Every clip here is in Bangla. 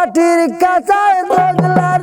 মাটির কাঁচায় দোজলা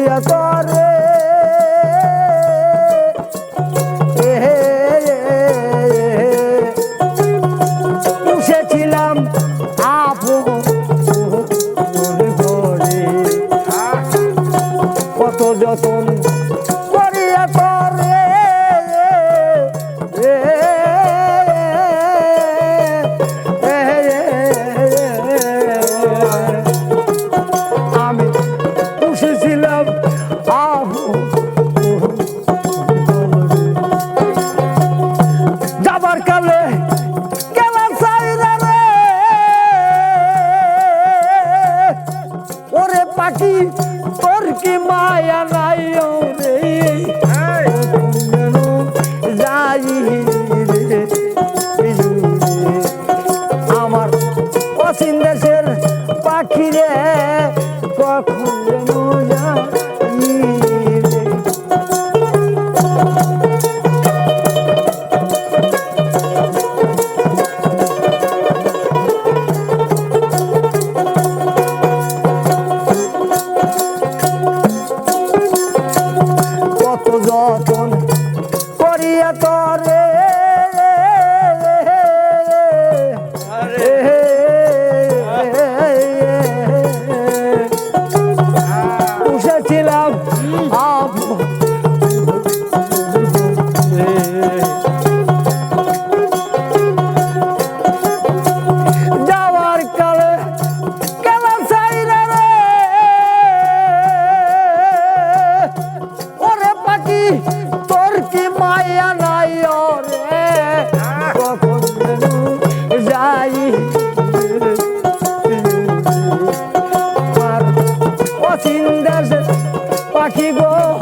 দিয়া তরে। পুষেছিলাম আপু কত যতন করিয়া তরে। তোর কি মায়া নাই রে যাই রে আমার অচিন দেশের পাখি রে কখন তোর কি মায়া নাই রে কখন যাই আর পাখি গো।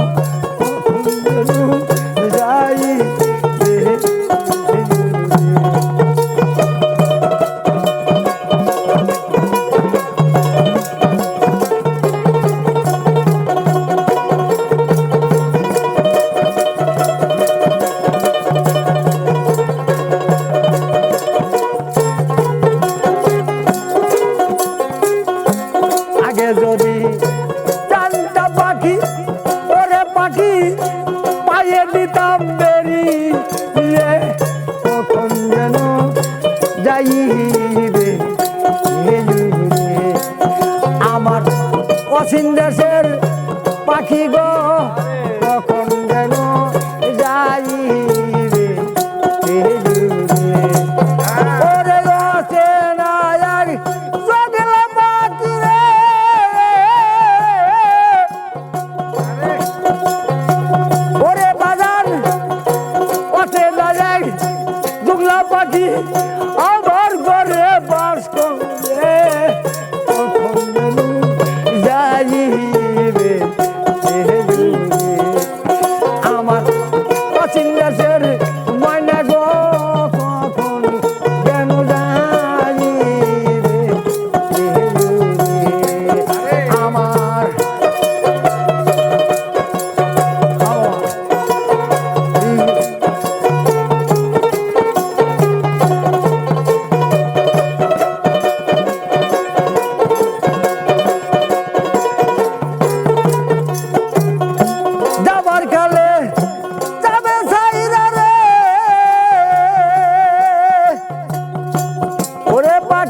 পশ্চিম দেশের পাখি গো।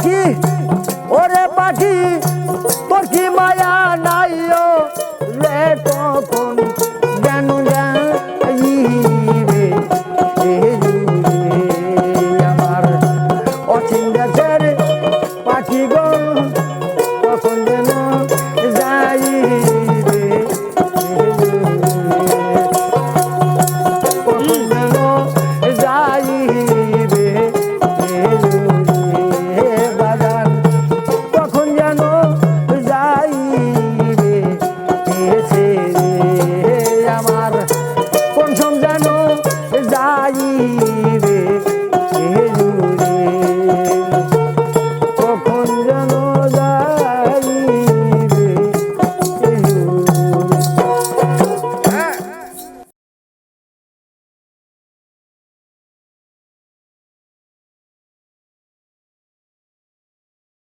কি aí.